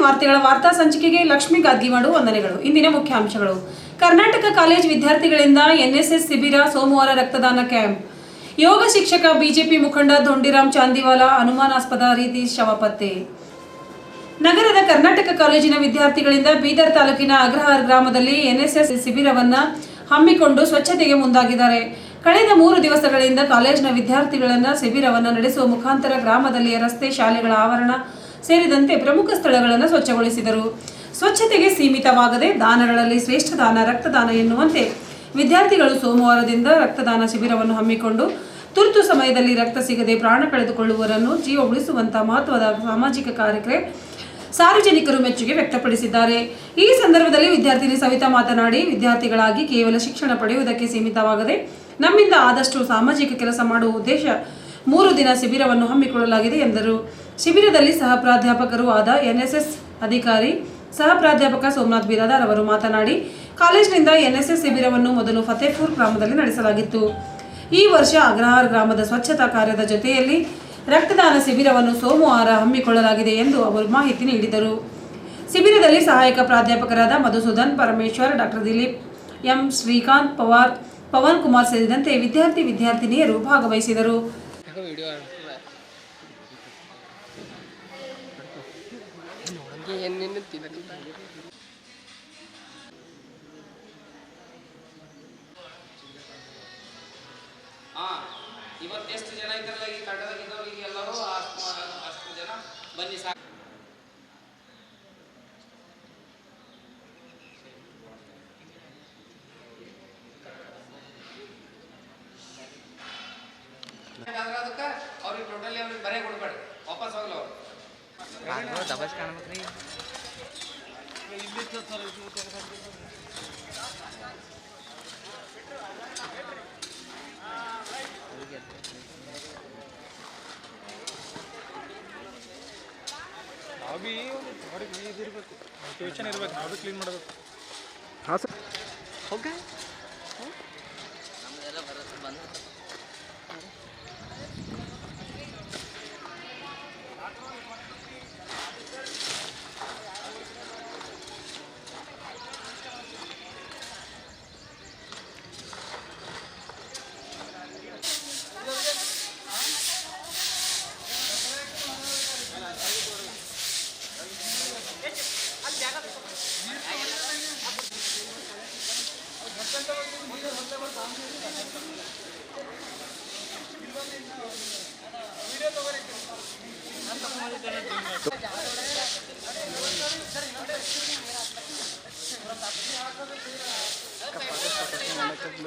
ವಾರ್ತೆಗಳ ವಾರ್ತಾ ಸಂಚಿಕೆಗೆ ಲಕ್ಷ್ಮೀ ಗಾದ್ಗಿಮಾಡು ವಂದನೆಗಳು. ಇಂದಿನ ಮುಖ್ಯಾಂಶಗಳು. ಕರ್ನಾಟಕ ಕಾಲೇಜ್ ವಿದ್ಯಾರ್ಥಿಗಳಿಂದ ಎನ್ಎಸ್ಎಸ್ ಶಿಬಿರ ಸೋಮವಾರ ರಕ್ತದಾನ ಕ್ಯಾಂಪ್. ಯೋಗ ಶಿಕ್ಷಕ ಬಿಜೆಪಿ ಮುಖಂಡ ದೊಂಡಿರಾಮ್ ಚಾಂದಿವಾಲ ಅನುಮಾನಾಸ್ಪದ ರೀತಿ ಶವ ಪತ್ತೆ. ನಗರದ ಕರ್ನಾಟಕ ಕಾಲೇಜಿನ ವಿದ್ಯಾರ್ಥಿಗಳಿಂದ ಬೀದರ್ ತಾಲೂಕಿನ ಅಗ್ರಹಾರ್ ಗ್ರಾಮದಲ್ಲಿ ಎನ್ಎಸ್ಎಸ್ ಶಿಬಿರವನ್ನ ಹಮ್ಮಿಕೊಂಡು ಸ್ವಚ್ಛತೆಗೆ ಮುಂದಾಗಿದ್ದಾರೆ. ಕಳೆದ ಮೂರು ದಿವಸಗಳಿಂದ ಕಾಲೇಜಿನ ವಿದ್ಯಾರ್ಥಿಗಳನ್ನ ಶಿಬಿರವನ್ನು ನಡೆಸುವ ಮುಖಾಂತರ ಗ್ರಾಮದಲ್ಲಿಯ ರಸ್ತೆ, ಶಾಲೆಗಳ ಆವರಣ ಸೇರಿದಂತೆ ಪ್ರಮುಖ ಸ್ಥಳಗಳನ್ನು ಸ್ವಚ್ಛಗೊಳಿಸಿದರು. ಸ್ವಚ್ಛತೆಗೆ ಸೀಮಿತವಾಗದೆ ದಾನಗಳಲ್ಲಿ ಶ್ರೇಷ್ಠ ದಾನ, ರಕ್ತದಾನ ಎನ್ನುವಂತೆ ವಿದ್ಯಾರ್ಥಿಗಳು ಸೋಮವಾರದಿಂದ ರಕ್ತದಾನ ಶಿಬಿರವನ್ನು ಹಮ್ಮಿಕೊಂಡು ತುರ್ತು ಸಮಯದಲ್ಲಿ ರಕ್ತ ಸಿಗದೆ ಪ್ರಾಣ ಕಳೆದುಕೊಳ್ಳುವವರನ್ನು ಜೀವ ಉಳಿಸುವಂತಹ ಮಹತ್ವದ ಸಾಮಾಜಿಕ ಕಾರ್ಯಕ್ರಮ ಸಾರ್ವಜನಿಕರು ಮೆಚ್ಚುಗೆ ವ್ಯಕ್ತಪಡಿಸಿದ್ದಾರೆ. ಈ ಸಂದರ್ಭದಲ್ಲಿ ವಿದ್ಯಾರ್ಥಿನಿ ಸವಿತಾ ಮಾತನಾಡಿ, ವಿದ್ಯಾರ್ಥಿಗಳಾಗಿ ಕೇವಲ ಶಿಕ್ಷಣ ಪಡೆಯುವುದಕ್ಕೆ ಸೀಮಿತವಾಗದೆ ನಮ್ಮಿಂದ ಆದಷ್ಟು ಸಾಮಾಜಿಕ ಕೆಲಸ ಮಾಡುವ ಉದ್ದೇಶ ಮೂರು ದಿನ ಶಿಬಿರವನ್ನು ಹಮ್ಮಿಕೊಳ್ಳಲಾಗಿದೆ ಎಂದರು. ಶಿಬಿರದಲ್ಲಿ ಸಹ ಪ್ರಾಧ್ಯಾಪಕರು ಆದ ಎನ್ಎಸ್ಎಸ್ ಅಧಿಕಾರಿ, ಸಹ ಪ್ರಾಧ್ಯಾಪಕ ಸೋಮನಾಥ್ ಬಿರಾದಾರ್ ಅವರು ಮಾತನಾಡಿ, ಕಾಲೇಜಿನಿಂದ ಎನ್ಎಸ್ಎಸ್ ಶಿಬಿರವನ್ನು ಮೊದಲು ಫತೇಪುರ್ ಗ್ರಾಮದಲ್ಲಿ ನಡೆಸಲಾಗಿತ್ತು. ಈ ವರ್ಷ ಅಗ್ರಹಾರ್ ಗ್ರಾಮದ ಸ್ವಚ್ಛತಾ ಕಾರ್ಯದ ಜೊತೆಯಲ್ಲಿ ರಕ್ತದಾನ ಶಿಬಿರವನ್ನು ಸೋಮವಾರ ಹಮ್ಮಿಕೊಳ್ಳಲಾಗಿದೆ ಎಂದು ಅವರು ಮಾಹಿತಿ ನೀಡಿದರು. ಶಿಬಿರದಲ್ಲಿ ಸಹಾಯಕ ಪ್ರಾಧ್ಯಾಪಕರಾದ ಮಧುಸೂದನ್ ಪರಮೇಶ್ವರ್, ಡಾಕ್ಟರ್ ದಿಲೀಪ್ ಎಂ ಶ್ರೀಕಾಂತ್ ಪವಾರ್, ಪವನ್ ಕುಮಾರ್ ಸೇರಿದಂತೆ ವಿದ್ಯಾರ್ಥಿ ವಿದ್ಯಾರ್ಥಿನಿಯರು ಭಾಗವಹಿಸಿದರು. ವಿಡಿಯೋ ಏನೇನು ತಿನ್ನಲಿಲ್ಲ ಇವತ್ತು ಇವತ್ತೆಷ್ಟು ಜನ ಇದ್ದಾರಲ್ಲ ಈ ಈಗ ಎಲ್ಲರೂ ಅಷ್ಟು ಜನ ಬನ್ನಿ ಸಾಕು ಅದಕ್ಕೆ ಅವ್ರಿಗೆ ಟೋಟಲಿ ಅವ್ರಿಗೆ ಬರೇ ಕೊಡ್ಬೇಡಿ ವಾಪಸ್ ಹೋಗ್ಲಿ ಅವ್ರು ದಬಸ್ ಕಾಣ್ಬೇಕ್ರಿ ನಾವು ಭೀ ಅವ್ರಿಗೆ ಇದಿರ್ಬೇಕು ಇರಬೇಕು. ಇರ್ಬೇಕು ಕ್ಲೀನ್ ಮಾಡಬೇಕು. ಹಾಂ ಸರ್. ಹೋಗ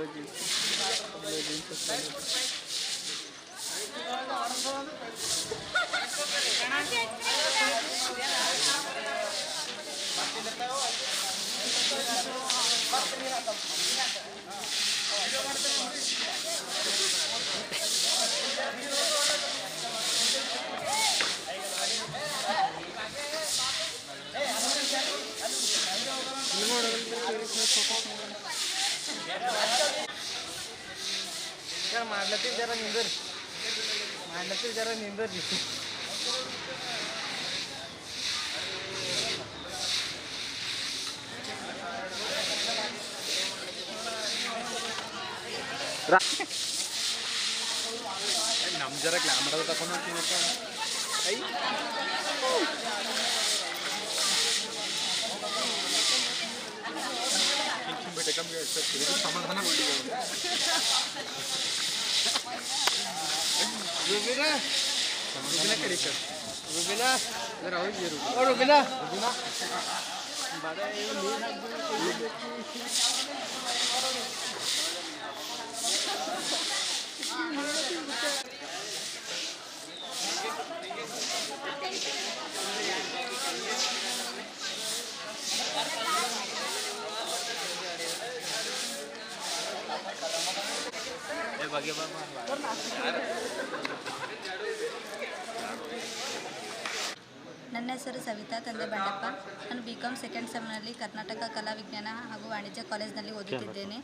ಮಾಡ್ಲತ್ತೀವಿ ಮಾಡ್ಲತ್ತೀವಿ ಜರ ನಿಂದ್ರಿ ನಮ್ಮ ಜರ ಕ್ಯಾಮ್ರಾ ತಗೊಂಡು ಐ ಬೇಟೆ ಕಮ್ಮಿ रुबिना के रिकॉर्ड रुबिना जरा हो ये रुबिना और रुबिना रुबिना बारे ये ये बाकी बाबा ನನ್ನ ಹೆಸರು ಸವಿತಾ ತಂದೆ ಬಂಡಪ್ಪ. ನಾನು ಬಿ ಕಾಮ್ ಸೆಕೆಂಡ್ ಸೆಮ್ನಲ್ಲಿ ಕರ್ನಾಟಕ ಕಲಾ ವಿಜ್ಞಾನ ಹಾಗೂ ವಾಣಿಜ್ಯ ಕಾಲೇಜ್ನಲ್ಲಿ ಓದುತ್ತಿದ್ದೇನೆ.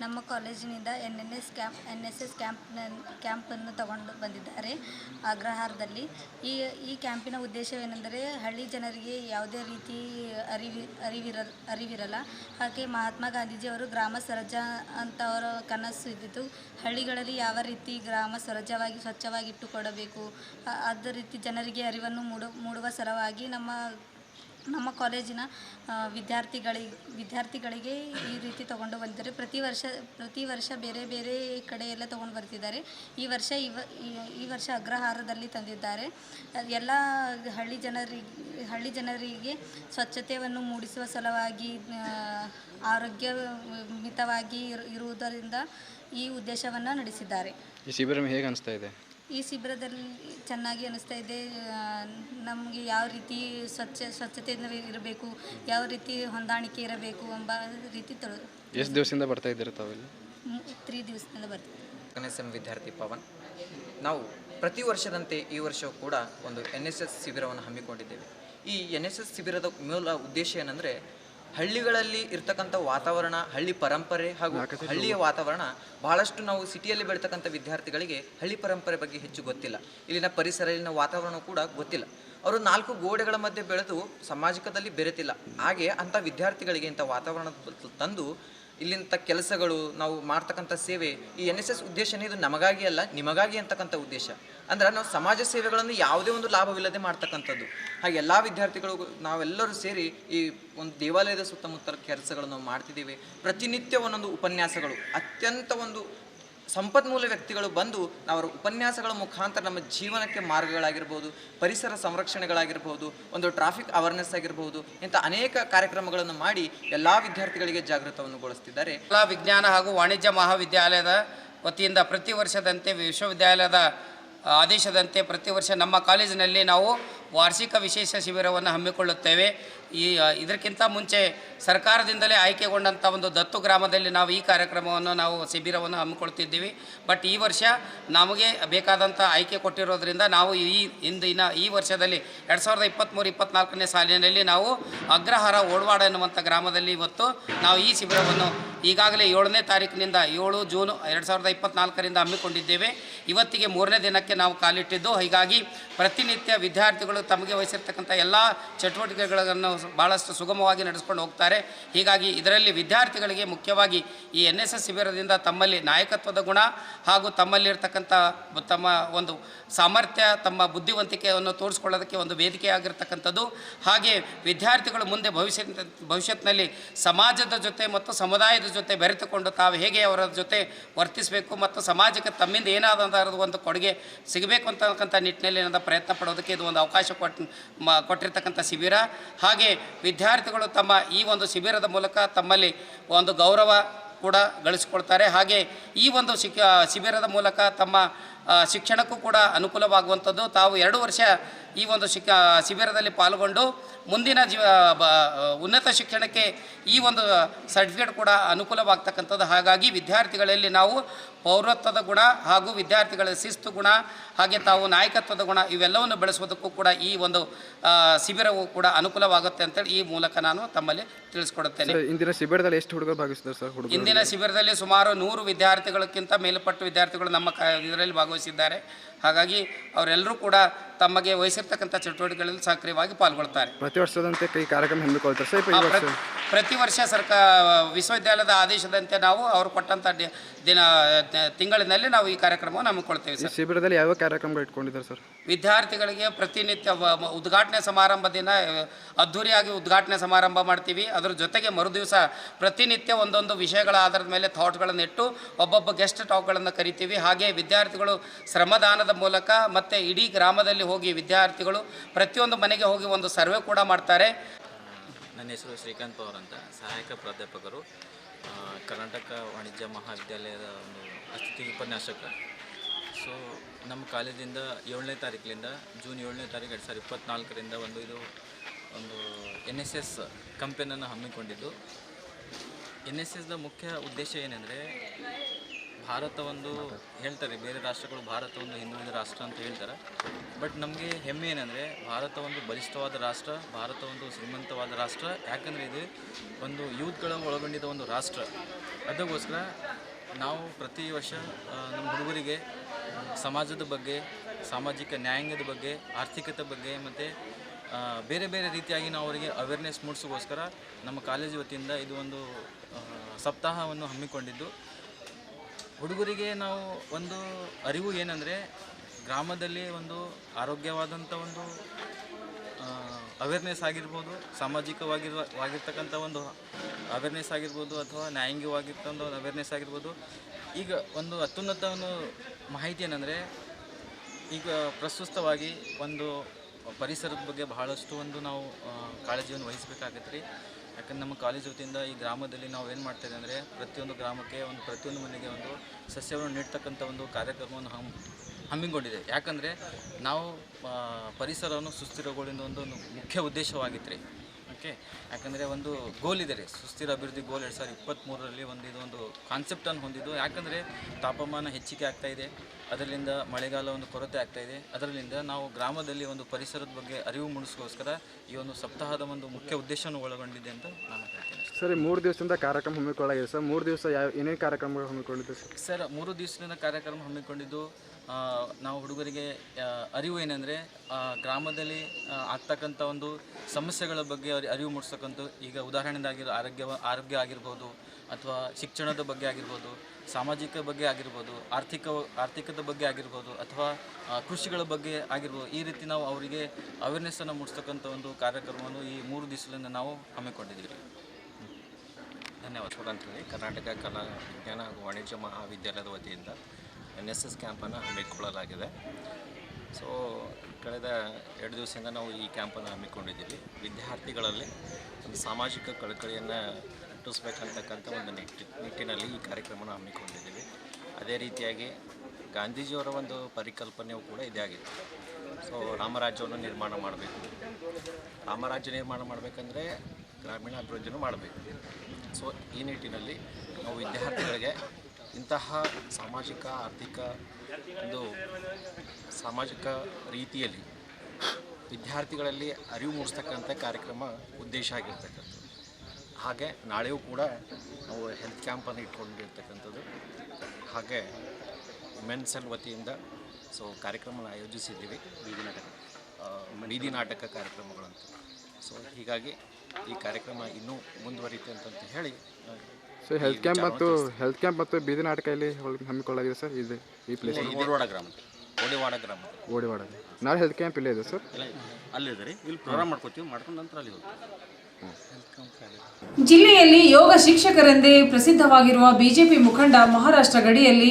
ನಮ್ಮ ಕಾಲೇಜಿನಿಂದ N N S camp N S S ಕ್ಯಾಂಪ್ನ ಕ್ಯಾಂಪನ್ನು ತಗೊಂಡು ಬಂದಿದ್ದಾರೆ ಅಗ್ರಹಾರದಲ್ಲಿ. ಈ ಈ ಕ್ಯಾಂಪಿನ ಉದ್ದೇಶವೇನೆಂದರೆ ಹಳ್ಳಿ ಜನರಿಗೆ ಯಾವುದೇ ರೀತಿ ಅರಿವಿ ಅರಿವಿರ ಅರಿವಿರಲ್ಲ. ಹಾಗೆ ಮಹಾತ್ಮ ಗಾಂಧೀಜಿಯವರು ಗ್ರಾಮ ಸ್ವರಾಜ್ಯ ಅಂತ ಅವರ ಕನಸು ಇದ್ದಿದ್ದು ಹಳ್ಳಿಗಳಲ್ಲಿ ಯಾವ ರೀತಿ ಗ್ರಾಮ ಸ್ವರಾಜ್ಯವಾಗಿ ಸ್ವಚ್ಛವಾಗಿ ಇಟ್ಟುಕೊಡಬೇಕು ಅ- ಅದೇ ರೀತಿ ಜನರಿಗೆ ಅರಿವನ್ನು ಮೂಡು ಮೂಡುವ ಸಲುವಾಗಿ ನಮ್ಮ ನಮ್ಮ ಕಾಲೇಜಿನ ವಿದ್ಯಾರ್ಥಿಗಳಿಗೆ ವಿದ್ಯಾರ್ಥಿಗಳಿಗೆ ಈ ರೀತಿ ತೊಗೊಂಡು ಬಂದಿದ್ದಾರೆ. ಪ್ರತಿ ವರ್ಷ ಪ್ರತಿ ವರ್ಷ ಬೇರೆ ಬೇರೆ ಕಡೆ ಎಲ್ಲ ತಗೊಂಡು ಬರ್ತಿದ್ದಾರೆ. ಈ ವರ್ಷ ಈ- ವರ್ಷ ಅಗ್ರಹಾರದಲ್ಲಿ ತಂದಿದ್ದಾರೆ. ಎಲ್ಲ ಹಳ್ಳಿ ಜನರಿಗೆ ಹಳ್ಳಿ ಜನರಿಗೆ ಸ್ವಚ್ಛತೆಯನ್ನು ಮೂಡಿಸುವ ಸಲುವಾಗಿ ಆರೋಗ್ಯ ಮಿತವಾಗಿ ಇರು- ಇರುವುದರಿಂದ ಈ ಉದ್ದೇಶವನ್ನು ನಡೆಸಿದ್ದಾರೆ ಈ ಶಿಬಿರ ಹೇಗೆ ಅನಿಸ್ತಾ ಇದೆ ಈ ಶಿಬಿರದಲ್ಲಿ ಚೆನ್ನಾಗಿ ಅನಿಸ್ತಾ ಇದೆ. ನಮಗೆ ಯಾವ ರೀತಿ ಸ್ವಚ್ಛ ಸ್ವಚ್ಛತೆಯಿಂದ ಇರಬೇಕು ಯಾವ ರೀತಿ ಹೊಂದಾಣಿಕೆ ಇರಬೇಕು ಎಂಬ ರೀತಿ ತೊಳೆದು ಎಷ್ಟು ದಿವಸದಿಂದ ಬರ್ತಾ ಇದ್ದೀರಾ ತಾವೆಲ್ಲ? ತ್ರೀ ದಿವಸದಿಂದ ಬರ್ತೀವಿ. ಎಸ್ ಎಂ ವಿದ್ಯಾರ್ಥಿ ಪವನ್. ನಾವು ಪ್ರತಿ ವರ್ಷದಂತೆ ಈ ವರ್ಷವೂ ಕೂಡ ಒಂದು ಎನ್ ಎಸ್ ಎಸ್ ಶಿಬಿರವನ್ನು ಹಮ್ಮಿಕೊಂಡಿದ್ದೇವೆ. ಈ ಎನ್ ಎಸ್ ಎಸ್ ಶಿಬಿರದ ಮೂಲ ಉದ್ದೇಶ ಏನಂದರೆ ಹಳ್ಳಿಗಳಲ್ಲಿ ಇರ್ತಕ್ಕಂಥ ವಾತಾವರಣ ಹಳ್ಳಿ ಪರಂಪರೆ ಹಾಗೂ ಹಳ್ಳಿಯ ವಾತಾವರಣ ಬಹಳಷ್ಟು ನಾವು ಸಿಟಿಯಲ್ಲಿ ಬೆಳೀತಕ್ಕಂಥ ವಿದ್ಯಾರ್ಥಿಗಳಿಗೆ ಹಳ್ಳಿ ಪರಂಪರೆ ಬಗ್ಗೆ ಹೆಚ್ಚು ಗೊತ್ತಿಲ್ಲ. ಇಲ್ಲಿನ ಪರಿಸರ ಇಲ್ಲಿನ ವಾತಾವರಣ ಕೂಡ ಗೊತ್ತಿಲ್ಲ. ಅವರು ನಾಲ್ಕು ಗೋಡೆಗಳ ಮಧ್ಯೆ ಬೆಳೆದು ಸಮಾಜಿಕದಲ್ಲಿ ಬೆರೆತಿಲ್ಲ. ಹಾಗೆ ಅಂಥ ವಿದ್ಯಾರ್ಥಿಗಳಿಗೆ ಇಂಥ ವಾತಾವರಣ ತಂದು ಇಲ್ಲಿಂಥ ಕೆಲಸಗಳು ನಾವು ಮಾಡ್ತಕ್ಕಂಥ ಸೇವೆ ಈ ಎನ್ ಎಸ್ ಎಸ್ ಉದ್ದೇಶನೇ ಇದು ನಮಗಾಗಿ ಅಲ್ಲ, ನಿಮಗಾಗಿ ಅಂತಕ್ಕಂಥ ಉದ್ದೇಶ. ಅಂದ್ರೆ ನಾವು ಸಮಾಜ ಸೇವೆಗಳನ್ನು ಯಾವುದೇ ಒಂದು ಲಾಭವಿಲ್ಲದೆ ಮಾಡ್ತಕ್ಕಂಥದ್ದು. ಹಾಗೆ ಎಲ್ಲ ವಿದ್ಯಾರ್ಥಿಗಳು ನಾವೆಲ್ಲರೂ ಸೇರಿ ಈ ಒಂದು ದೇವಾಲಯದ ಸುತ್ತಮುತ್ತಲ ಕೆಲಸಗಳನ್ನು ನಾವು ಮಾಡ್ತಿದ್ದೀವಿ. ಪ್ರತಿನಿತ್ಯ ಒಂದೊಂದು ಉಪನ್ಯಾಸಗಳು, ಅತ್ಯಂತ ಒಂದು ಸಂಪನ್ಮೂಲ ವ್ಯಕ್ತಿಗಳು ಬಂದು ಅವರ ಉಪನ್ಯಾಸಗಳ ಮುಖಾಂತರ ನಮ್ಮ ಜೀವನಕ್ಕೆ ಮಾರ್ಗಗಳಾಗಿರ್ಬೋದು, ಪರಿಸರ ಸಂರಕ್ಷಣೆಗಳಾಗಿರ್ಬೋದು, ಒಂದು ಟ್ರಾಫಿಕ್ ಅವೇರ್ನೆಸ್ ಆಗಿರ್ಬೋದು, ಇಂಥ ಅನೇಕ ಕಾರ್ಯಕ್ರಮಗಳನ್ನು ಮಾಡಿ ಎಲ್ಲ ವಿದ್ಯಾರ್ಥಿಗಳಿಗೆ ಜಾಗೃತವನ್ನು ಗೊಳಿಸ್ತಿದ್ದಾರೆ. ಕಲಾ ವಿಜ್ಞಾನ ಹಾಗೂ ವಾಣಿಜ್ಯ ಮಹಾವಿದ್ಯಾಲಯದ ವತಿಯಿಂದ ಪ್ರತಿ ವರ್ಷದಂತೆ, ವಿಶ್ವವಿದ್ಯಾಲಯದ ಆದೇಶದಂತೆ ಪ್ರತಿ ವರ್ಷ ನಮ್ಮ ಕಾಲೇಜಿನಲ್ಲಿ ನಾವು ವಾರ್ಷಿಕ ವಿಶೇಷ ಶಿಬಿರವನ್ನು ಹಮ್ಮಿಕೊಳ್ಳುತ್ತೇವೆ. ಈ ಇದಕ್ಕಿಂತ ಮುಂಚೆ ಸರ್ಕಾರದಿಂದಲೇ ಆಯ್ಕೆಗೊಂಡಂಥ ಒಂದು ದತ್ತು ಗ್ರಾಮದಲ್ಲಿ ನಾವು ಈ ಕಾರ್ಯಕ್ರಮವನ್ನು ನಾವು ಶಿಬಿರವನ್ನು ಹಮ್ಮಿಕೊಳ್ತಿದ್ದೀವಿ. ಬಟ್ ಈ ವರ್ಷ ನಮಗೆ ಬೇಕಾದಂಥ ಆಯ್ಕೆ ಕೊಟ್ಟಿರೋದ್ರಿಂದ ನಾವು ಈ ಇಂದಿನ, ಈ ವರ್ಷದಲ್ಲಿ ಎರಡು ಸಾವಿರದ ಇಪ್ಪತ್ತ್ಮೂರು ಇಪ್ಪತ್ತ್ನಾಲ್ಕನೇ ಸಾಲಿನಲ್ಲಿ ನಾವು ಅಗ್ರಹಾರ ಓಡ್ವಾಡ ಎನ್ನುವಂಥ ಗ್ರಾಮದಲ್ಲಿ ಇವತ್ತು ನಾವು ಈ ಶಿಬಿರವನ್ನು ಈಗಾಗಲೇ ಏಳನೇ ತಾರೀಕಿನಿಂದ ಏಳು ಜೂನ್ ಎರಡು ಸಾವಿರದ ಇಪ್ಪತ್ತ್ನಾಲ್ಕರಿಂದ ಹಮ್ಮಿಕೊಂಡಿದ್ದೇವೆ. ಇವತ್ತಿಗೆ ಮೂರನೇ ದಿನಕ್ಕೆ ನಾವು ಕಾಲಿಟ್ಟಿದ್ದು. ಹೀಗಾಗಿ ಪ್ರತಿನಿತ್ಯ ವಿದ್ಯಾರ್ಥಿಗಳು ತಮಗೆ ವಹಿಸಿರ್ತಕ್ಕಂಥ ಎಲ್ಲ ಚಟುವಟಿಕೆಗಳನ್ನು ಭಾಳಷ್ಟು ಸುಗಮವಾಗಿ ನಡೆಸ್ಕೊಂಡು ಹೋಗ್ತಾರೆ. ಹೀಗಾಗಿ ಇದರಲ್ಲಿ ವಿದ್ಯಾರ್ಥಿಗಳಿಗೆ ಮುಖ್ಯವಾಗಿ ಈ ಎನ್ ಎಸ್ ಎಸ್ ಶಿಬಿರದಿಂದ ತಮ್ಮಲ್ಲಿ ನಾಯಕತ್ವದ ಗುಣ ಹಾಗೂ ತಮ್ಮಲ್ಲಿರ್ತಕ್ಕಂಥ ತಮ್ಮ ಒಂದು ಸಾಮರ್ಥ್ಯ, ತಮ್ಮ ಬುದ್ಧಿವಂತಿಕೆಯನ್ನು ತೋರಿಸ್ಕೊಳ್ಳೋದಕ್ಕೆ ಒಂದು ವೇದಿಕೆಯಾಗಿರ್ತಕ್ಕಂಥದ್ದು. ಹಾಗೆ ವಿದ್ಯಾರ್ಥಿಗಳು ಮುಂದೆ ಭವಿಷ್ಯ ಭವಿಷ್ಯತ್ನಲ್ಲಿ ಸಮಾಜದ ಜೊತೆ ಮತ್ತು ಸಮುದಾಯದ ಜೊತೆ ಬೆರೆತುಕೊಂಡು ತಾವು ಹೇಗೆ ಅವರ ಜೊತೆ ವರ್ತಿಸಬೇಕು ಮತ್ತು ಸಮಾಜಕ್ಕೆ ತಮ್ಮಿಂದ ಏನಾದಂಥ ಒಂದು ಕೊಡುಗೆ ಸಿಗಬೇಕು ಅಂತಕ್ಕಂಥ ನಿಟ್ಟಿನಲ್ಲಿ ಏನಾದ ಪ್ರಯತ್ನ ಪಡೋದಕ್ಕೆ ಇದು ಒಂದು ಅವಕಾಶ ಕೊಟ್ಟು ಕೊಟ್ಟಿರ್ತಕ್ಕಂಥ ಶಿಬಿರ. ಹಾಗೆ ವಿದ್ಯಾರ್ಥಿಗಳು ತಮ್ಮ ಈ ಒಂದು ಶಿಬಿರದ ಮೂಲಕ ತಮ್ಮಲ್ಲಿ ಒಂದು ಗೌರವ ಕೂಡ ಗಳಿಸ್ಕೊಳ್ತಾರೆ. ಹಾಗೆ ಈ ಒಂದು ಶಿಕ ಶಿಬಿರದ ಮೂಲಕ ತಮ್ಮ ಶಿಕ್ಷಣಕ್ಕೂ ಕೂಡ ಅನುಕೂಲವಾಗುವಂಥದ್ದು. ತಾವು ಎರಡು ವರ್ಷ ಈ ಒಂದು ಶಿಕ ಶಿಬಿರದಲ್ಲಿ ಪಾಲ್ಗೊಂಡು ಮುಂದಿನ ಜೀವ ಬ ಉನ್ನತ ಶಿಕ್ಷಣಕ್ಕೆ ಈ ಒಂದು ಸರ್ಟಿಫಿಕೇಟ್ ಕೂಡ ಅನುಕೂಲವಾಗ್ತಕ್ಕಂಥದ್ದು. ಹಾಗಾಗಿ ವಿದ್ಯಾರ್ಥಿಗಳಲ್ಲಿ ನಾವು ಪೌರತ್ವದ ಗುಣ ಹಾಗೂ ವಿದ್ಯಾರ್ಥಿಗಳ ಶಿಸ್ತು ಗುಣ ಹಾಗೆ ತಾವು ನಾಯಕತ್ವದ ಗುಣ ಇವೆಲ್ಲವನ್ನು ಬೆಳೆಸೋದಕ್ಕೂ ಕೂಡ ಈ ಒಂದು ಶಿಬಿರವು ಕೂಡ ಅನುಕೂಲವಾಗುತ್ತೆ ಅಂತೇಳಿ ಈ ಮೂಲಕ ನಾನು ತಮ್ಮಲ್ಲಿ ತಿಳಿಸ್ಕೊಡುತ್ತೇನೆ. ಇಂದಿನ ಶಿಬಿರದಲ್ಲಿ ಎಷ್ಟು ಹುಡುಗರು ಭಾಗಿಸಿದ್ದಾರೆ ಸರ್ ಇಂದಿನ ಶಿಬಿರದಲ್ಲಿ ಸುಮಾರು ನೂರು ವಿದ್ಯಾರ್ಥಿಗಳಕ್ಕಿಂತ ಮೇಲ್ಪಟ್ಟು ವಿದ್ಯಾರ್ಥಿಗಳು ನಮ್ಮ ಕ ಇದರಲ್ಲಿ ಭಾಗವಹಿಸಿದ್ದಾರೆ. ಹಾಗಾಗಿ ಅವರೆಲ್ಲರೂ ಕೂಡ ತಮಗೆ ವಹಿಸಿರ್ತಕ್ಕಂಥ ಚಟುವಟಿಕೆಗಳಲ್ಲಿ ಸಕ್ರಿಯವಾಗಿ ಪಾಲ್ಗೊಳ್ತಾರೆ. ಪ್ರತಿ ವರ್ಷದಂತೆ ಈ ಕಾರ್ಯಕ್ರಮ ಹಮ್ಮಿಕೊಳ್ತಾರೆ. ಸರ್ ಈ ವರ್ಷ ಪ್ರತಿ- ವರ್ಷ ಸರ್ಕಾರ ವಿಶ್ವವಿದ್ಯಾಲಯದ ಆದೇಶದಂತೆ ನಾವು ಅವರು ಕೊಟ್ಟಂಥ ದಿನ ತಿಂಗಳಿನಲ್ಲಿ ನಾವು ಈ ಕಾರ್ಯಕ್ರಮವನ್ನು ಹಮ್ಮಿಕೊಳ್ತೇವೆ ಸರ್. ಶಿಬಿರದಲ್ಲಿ ಯಾವ ಕಾರ್ಯಕ್ರಮಗಳು ಇಟ್ಕೊಂಡಿದ್ದಾರೆ ಸರ್? ವಿದ್ಯಾರ್ಥಿಗಳಿಗೆ ಪ್ರತಿನಿತ್ಯ ಉದ್ಘಾಟನೆ ಸಮಾರಂಭ ದಿನ ಅದ್ಧೂರಿಯಾಗಿ ಉದ್ಘಾಟನೆ ಸಮಾರಂಭ ಮಾಡ್ತೀವಿ. ಅದರ ಜೊತೆಗೆ ಮರುದಿವಸ ಪ್ರತಿನಿತ್ಯ ಒಂದೊಂದು ವಿಷಯಗಳ ಆಧಾರದ ಮೇಲೆ ಥಾಟ್ಗಳನ್ನು ಇಟ್ಟು ಒಬ್ಬೊಬ್ಬ ಗೆಸ್ಟ್ ಟಾಕ್ಗಳನ್ನು ಕರಿತೀವಿ. ಹಾಗೆ ವಿದ್ಯಾರ್ಥಿಗಳು ಶ್ರಮದಾನದ ಮೂಲಕ ಮತ್ತು ಇಡೀ ಗ್ರಾಮದಲ್ಲಿ ಹೋಗಿ ವಿದ್ಯಾರ್ಥಿಗಳು ಪ್ರತಿಯೊಂದು ಮನೆಗೆ ಹೋಗಿ ಒಂದು ಸರ್ವೆ ಕೂಡ ಮಾಡ್ತಾರೆ. ನನ್ನ ಹೆಸರು ಶ್ರೀಕಾಂತ್ ಪವರ್ ಅಂತ, ಸಹಾಯಕ ಪ್ರಾಧ್ಯಾಪಕರು ಕರ್ನಾಟಕ ವಾಣಿಜ್ಯ ಮಹಾವಿದ್ಯಾಲಯದ ಒಂದು ಅತಿಥಿ ಉಪನ್ಯಾಸಕ. ಸೊ ನಮ್ಮ ಕಾಲೇಜಿಂದ ಏಳನೇ ತಾರೀಕಿನಿಂದ ಜೂನ್ ಏಳನೇ ತಾರೀಕು ಎರಡು ಸಾವಿರದ ಇಪ್ಪತ್ತ್ನಾಲ್ಕರಿಂದ ಒಂದು ಇದು, ಒಂದು ಎನ್ ಎಸ್ ಎಸ್ ಕಂಪೆನನ್ನು ಹಮ್ಮಿಕೊಂಡಿದ್ದು. ಎನ್ ಎಸ್ ಎಸ್ದ ಮುಖ್ಯ ಉದ್ದೇಶ ಏನೆಂದರೆ ಭಾರತ ಒಂದು ಹೇಳ್ತಾರೆ, ಬೇರೆ ರಾಷ್ಟ್ರಗಳು ಭಾರತ ಒಂದು ಹಿಂದುಳಿದ ರಾಷ್ಟ್ರ ಅಂತ ಹೇಳ್ತಾರೆ. ಬಟ್ ನಮಗೆ ಹೆಮ್ಮೆ ಏನಂದರೆ ಭಾರತ ಒಂದು ಬಲಿಷ್ಠವಾದ ರಾಷ್ಟ್ರ ಭಾರತ ಒಂದು ಶ್ರೀಮಂತವಾದ ರಾಷ್ಟ್ರ. ಯಾಕಂದರೆ ಇದು ಒಂದು ಯೂತ್ಗಳ ಒಳಗೊಂಡಿದ್ದ ಒಂದು ರಾಷ್ಟ್ರ. ಅದಕ್ಕೋಸ್ಕರ ನಾವು ಪ್ರತಿ ವರ್ಷ ನಮ್ಮ ಹುಡುಗರಿಗೆ ಸಮಾಜದ ಬಗ್ಗೆ, ಸಾಮಾಜಿಕ ನ್ಯಾಯಾಂಗದ ಬಗ್ಗೆ, ಆರ್ಥಿಕತೆ ಬಗ್ಗೆ ಮತ್ತು ಬೇರೆ ಬೇರೆ ರೀತಿಯಾಗಿ ನಾವು ಅವರಿಗೆ ಅವೇರ್ನೆಸ್ ಮೂಡಿಸೋಗೋಸ್ಕರ ನಮ್ಮ ಕಾಲೇಜು ವತಿಯಿಂದ ಇದು ಒಂದು ಸಪ್ತಾಹವನ್ನು ಹಮ್ಮಿಕೊಂಡಿದ್ದು. ಹುಡುಗರಿಗೆ ನಾವು ಒಂದು ಅರಿವು ಏನಂದರೆ ಗ್ರಾಮದಲ್ಲಿ ಒಂದು ಆರೋಗ್ಯವಾದಂಥ ಒಂದು ಅವೇರ್ನೆಸ್ ಆಗಿರ್ಬೋದು, ಸಾಮಾಜಿಕವಾಗಿರುವ ವಾಗಿರ್ತಕ್ಕಂಥ ಒಂದು ಅವೇರ್ನೆಸ್ ಆಗಿರ್ಬೋದು ಅಥವಾ ನ್ಯಾಯಾಂಗವಾಗಿರ್ತಕ್ಕಂಥ ಒಂದು ಅವೇರ್ನೆಸ್ ಆಗಿರ್ಬೋದು. ಈಗ ಒಂದು ಅತ್ಯುನ್ನತ ಒಂದು ಮಾಹಿತಿ ಏನಂದರೆ ಈಗ ಪ್ರಸ್ತುತವಾಗಿ ಒಂದು ಪರಿಸರದ ಬಗ್ಗೆ ಬಹಳಷ್ಟು ಒಂದು ನಾವು ಕಾಳಜಿಯನ್ನು ವಹಿಸಬೇಕಾಗತ್ತೆ ರೀ. ಯಾಕಂದ್ರೆ ನಮ್ಮ ಕಾಲೇಜ್ ವತಿಯಿಂದ ಈ ಗ್ರಾಮದಲ್ಲಿ ನಾವು ಏನು ಮಾಡ್ತೇವೆ ಅಂದರೆ ಪ್ರತಿಯೊಂದು ಗ್ರಾಮಕ್ಕೆ ಒಂದು, ಪ್ರತಿಯೊಂದು ಮನೆಗೆ ಒಂದು ಸಸ್ಯವನ್ನು ನೀಡ್ತಕ್ಕಂಥ ಒಂದು ಕಾರ್ಯಕ್ರಮವನ್ನು ಹಮ್, ಹಮ್ಮಿಕೊಂಡಿದೆ. ಯಾಕಂದರೆ ನಾವು ಪರಿಸರವನ್ನು ಸುಸ್ಥಿರಗೊಳಿಸುವ ಒಂದು ಒಂದು ಮುಖ್ಯ ಉದ್ದೇಶವಾಗಿತ್ತು ಓಕೆ ಯಾಕಂದರೆ ಒಂದು ಗೋಲ್ ಇದೆ ರೀ ಸುಸ್ಥಿರ ಅಭಿವೃದ್ಧಿ ಗೋಲ್ ಎರಡು ಸಾವಿರದ ಇಪ್ಪತ್ತ್ಮೂರರಲ್ಲಿ ಒಂದು ಇದೊಂದು ಕಾನ್ಸೆಪ್ಟನ್ನು ಹೊಂದಿದ್ದು. ಯಾಕಂದರೆ ತಾಪಮಾನ ಹೆಚ್ಚಿಗೆ ಆಗ್ತಾ ಇದೆ ಅದರಿಂದ ಮಳೆಗಾಲ ಒಂದು ಕೊರತೆ ಆಗ್ತಾ ಇದೆ ಅದರಿಂದ ನಾವು ಗ್ರಾಮದಲ್ಲಿ ಒಂದು ಪರಿಸರದ ಬಗ್ಗೆ ಅರಿವು ಮೂಡಿಸ್ಕೋಸ್ಕರ ಈ ಒಂದು ಸಪ್ತಾಹದ ಒಂದು ಮುಖ್ಯ ಉದ್ದೇಶವನ್ನು ಒಳಗೊಂಡಿದೆ ಅಂತ ನಾನು ಹೇಳ್ತೇನೆ ಸರ್ ಮೂರು ದಿವಸದಿಂದ ಕಾರ್ಯಕ್ರಮ ಹಮ್ಮಿಕೊಳ್ಳಾಗಿದೆ ಸರ್. ಮೂರು ದಿವಸ ಯಾವ ಏನೇನು ಕಾರ್ಯಕ್ರಮಗಳು ಹಮ್ಮಿಕೊಂಡಿದ್ದು ಸರ್ ಮೂರು ದಿವಸದಿಂದ ಕಾರ್ಯಕ್ರಮ ಹಮ್ಮಿಕೊಂಡಿದ್ದು ನಾವು ಹುಡುಗರಿಗೆ ಅರಿವು ಏನಂದರೆ ಗ್ರಾಮದಲ್ಲಿ ಆಗ್ತಕ್ಕಂಥ ಒಂದು ಸಮಸ್ಯೆಗಳ ಬಗ್ಗೆ ಅವ್ರಿಗೆ ಅರಿವು ಮೂಡಿಸ್ತಕ್ಕಂಥ ಈಗ ಉದಾಹರಣೆದಾಗಿರೋ ಆರೋಗ್ಯ ಆರೋಗ್ಯ ಆಗಿರ್ಬೋದು ಅಥವಾ ಶಿಕ್ಷಣದ ಬಗ್ಗೆ ಆಗಿರ್ಬೋದು ಸಾಮಾಜಿಕ ಬಗ್ಗೆ ಆಗಿರ್ಬೋದು ಆರ್ಥಿಕ ಆರ್ಥಿಕದ ಬಗ್ಗೆ ಆಗಿರ್ಬೋದು ಅಥವಾ ಕೃಷಿಗಳ ಬಗ್ಗೆ ಆಗಿರ್ಬೋದು ಈ ರೀತಿ ನಾವು ಅವರಿಗೆ ಅವೇರ್ನೆಸ್ಸನ್ನು ಮೂಡಿಸ್ತಕ್ಕಂಥ ಒಂದು ಕಾರ್ಯಕ್ರಮವನ್ನು ಈ ಮೂರು ದಿವಸದಿಂದ ನಾವು ಹಮ್ಮಿಕೊಂಡಿದ್ದೀವಿ. ಧನ್ಯವಾದಗಳು ಧನ್ಯವಾದ. ಅಂತ ಅಂತೇಳಿ ಕರ್ನಾಟಕ ಕಲಾ ವಿಜ್ಞಾನ ಹಾಗೂ ವಾಣಿಜ್ಯ ಮಹಾವಿದ್ಯಾಲಯದ ವತಿಯಿಂದ ಎನ್ ಎಸ್ ಎಸ್ ಕ್ಯಾಂಪನ್ನು ಹಮ್ಮಿಕೊಳ್ಳಲಾಗಿದೆ. ಸೊ ಕಳೆದ ಎರಡು ದಿವಸದಿಂದ ನಾವು ಈ ಕ್ಯಾಂಪನ್ನು ಹಮ್ಮಿಕೊಂಡಿದ್ದೀವಿ. ವಿದ್ಯಾರ್ಥಿಗಳಲ್ಲಿ ಒಂದು ಸಾಮಾಜಿಕ ಕಳಕಳಿಯನ್ನು ಹುಟ್ಟಿಸ್ಬೇಕಂತಕ್ಕಂಥ ಒಂದು ನಿಟ್ಟಿ, ನಿಟ್ಟಿನಲ್ಲಿ ಈ ಕಾರ್ಯಕ್ರಮನ ಹಮ್ಮಿಕೊಂಡಿದ್ದೀವಿ. ಅದೇ ರೀತಿಯಾಗಿ ಗಾಂಧೀಜಿಯವರ ಒಂದು ಪರಿಕಲ್ಪನೆಯೂ ಕೂಡ ಇದೇ ಆಗಿತ್ತು. ಸೊ ರಾಮರಾಜ್ಯವನ್ನು ನಿರ್ಮಾಣ ಮಾಡಬೇಕು. ರಾಮರಾಜ್ಯ ನಿರ್ಮಾಣ ಮಾಡಬೇಕಂದ್ರೆ ಗ್ರಾಮೀಣ ಅಭಿವೃದ್ಧಿನೂ ಮಾಡಬೇಕು. ಸೊ ಈ ನಿಟ್ಟಿನಲ್ಲಿ ನಾವು ವಿದ್ಯಾರ್ಥಿಗಳಿಗೆ ಇಂತಹ ಸಾಮಾಜಿಕ, ಆರ್ಥಿಕ ಒಂದು ಸಾಮಾಜಿಕ ರೀತಿಯಲ್ಲಿ ವಿದ್ಯಾರ್ಥಿಗಳಲ್ಲಿ ಅರಿವು ಮೂಡಿಸ್ತಕ್ಕಂಥ ಕಾರ್ಯಕ್ರಮ ಉದ್ದೇಶ ಆಗಿರ್ತಕ್ಕಂಥದ್ದು. ಹಾಗೆ ನಾಳೆಯೂ ಕೂಡ ನಾವು ಹೆಲ್ತ್ ಕ್ಯಾಂಪನ್ನು ಇಟ್ಕೊಂಡಿರ್ತಕ್ಕಂಥದ್ದು. ಹಾಗೆ ವುಮೆನ್ ಸೆಲ್ ವತಿಯಿಂದ ಸೊ ಕಾರ್ಯಕ್ರಮನ ಆಯೋಜಿಸಿದ್ದೀವಿ. ಬೀದಿ ನಾಟಕ ಬೀದಿ ನಾಟಕ ಕಾರ್ಯಕ್ರಮಗಳಂತ. ಸೊ ಹೀಗಾಗಿ ಈ ಕಾರ್ಯಕ್ರಮ ಇನ್ನೂ ಮುಂದುವರಿಯುತ್ತೆ ಅಂತಂತ ಹೇಳಿ ಸೊ ಹೆಲ್ತ್ ಕ್ಯಾಂಪ್ ಮತ್ತು ಹೆಲ್ತ್ ಕ್ಯಾಂಪ್ ಮತ್ತು ಬೀದಿ ನಾಟಕ ಇಲ್ಲಿ ಹಮ್ಮಿಕೊಳ್ಳಲಾಗಿದೆ ಸರ್ ಇದು ಈ ಪ್ಲೇಸ್ ಓಡಿವಾಡ ಗ್ರಾಮ. ಓಡಿವಾಡ ಗ್ರಾಮ. ಓಡಿವಾಡ ನಾಳೆ ಹೆಲ್ತ್ ಕ್ಯಾಂಪ್ ಇಲ್ಲೇ ಇದೆ ಸರ್? ಅಲ್ಲಿದೆ ರೀ ಇಲ್ಲಿ ಪ್ರೋಗ್ರಾಮ್ ಮಾಡ್ಕೋತೀವಿ. ಮಾಡ್ಕೊಂಡು ನಂತರ ಅಲ್ಲಿ ಹೋಗ್ತೀವಿ. ಜಿಲ್ಲೆಯಲ್ಲಿ ಯೋಗ ಶಿಕ್ಷಕರೆಂದೇ ಪ್ರಸಿದ್ಧವಾಗಿರುವ ಬಿಜೆಪಿ ಮುಖಂಡ ಮಹಾರಾಷ್ಟ್ರ ಗಡಿಯಲ್ಲಿ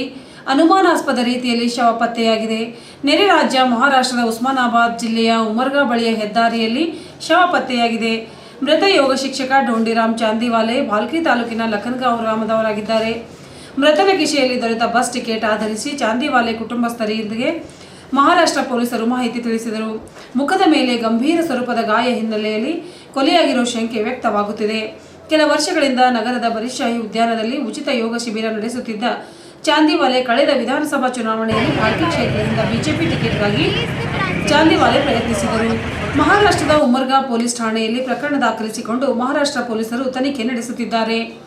ಅನುಮಾನಾಸ್ಪದ ರೀತಿಯಲ್ಲಿ ಶವ ಪತ್ತೆಯಾಗಿದೆ. ನೆರೆ ರಾಜ್ಯ ಮಹಾರಾಷ್ಟ್ರದ ಉಸ್ಮಾನಾಬಾದ್ ಜಿಲ್ಲೆಯ ಉಮರ್ಗಾ ಬಳಿಯ ಹೆದ್ದಾರಿಯಲ್ಲಿ ಶವ ಪತ್ತೆಯಾಗಿದೆ. ಮೃತ ಯೋಗ ಶಿಕ್ಷಕ ಡೋಂಡಿರಾಮ್ ಚಾಂದಿವಾಲೆ ಭಾಲ್ಕಿ ತಾಲೂಕಿನ ಲಖನ್ಗಾಂವ್ ಗ್ರಾಮದವರಾಗಿದ್ದಾರೆ. ಮೃತನ ಕಿಶೆಯಲ್ಲಿ ದೊರೆತ ಬಸ್ ಟಿಕೆಟ್ ಆಧರಿಸಿ ಚಾಂದಿವಾಲೆ ಕುಟುಂಬಸ್ಥರಿಗೆ ಮಹಾರಾಷ್ಟ್ರ ಪೊಲೀಸರು ಮಾಹಿತಿ ತಿಳಿಸಿದರು. ಮುಖದ ಮೇಲೆ ಗಂಭೀರ ಸ್ವರೂಪದ ಗಾಯ ಹಿನ್ನೆಲೆಯಲ್ಲಿ ಕೊಲೆಯಾಗಿರುವ ಶಂಕೆ ವ್ಯಕ್ತವಾಗುತ್ತಿದೆ. ಕೆಲ ವರ್ಷಗಳಿಂದ ನಗರದ ಬರಿಶಾಹಿ ಉದ್ಯಾನದಲ್ಲಿ ಉಚಿತ ಯೋಗ ಶಿಬಿರ ನಡೆಸುತ್ತಿದ್ದ ಚಾಂದಿವಾಲೆ ಕಳೆದ ವಿಧಾನಸಭಾ ಚುನಾವಣೆಯಲ್ಲಿ ಭಾರತೀಯ ಕ್ಷೇತ್ರದಿಂದ ಬಿಜೆಪಿ ಟಿಕೆಟ್ಗಾಗಿ ಚಾಂದಿವಾಲೆ ಪ್ರಯತ್ನಿಸಿದರು. ಮಹಾರಾಷ್ಟ್ರದ ಉಮರ್ಗಾ ಪೊಲೀಸ್ ಠಾಣೆಯಲ್ಲಿ ಪ್ರಕರಣ ದಾಖಲಿಸಿಕೊಂಡು ಮಹಾರಾಷ್ಟ್ರ ಪೊಲೀಸರು ತನಿಖೆ ನಡೆಸುತ್ತಿದ್ದಾರೆ.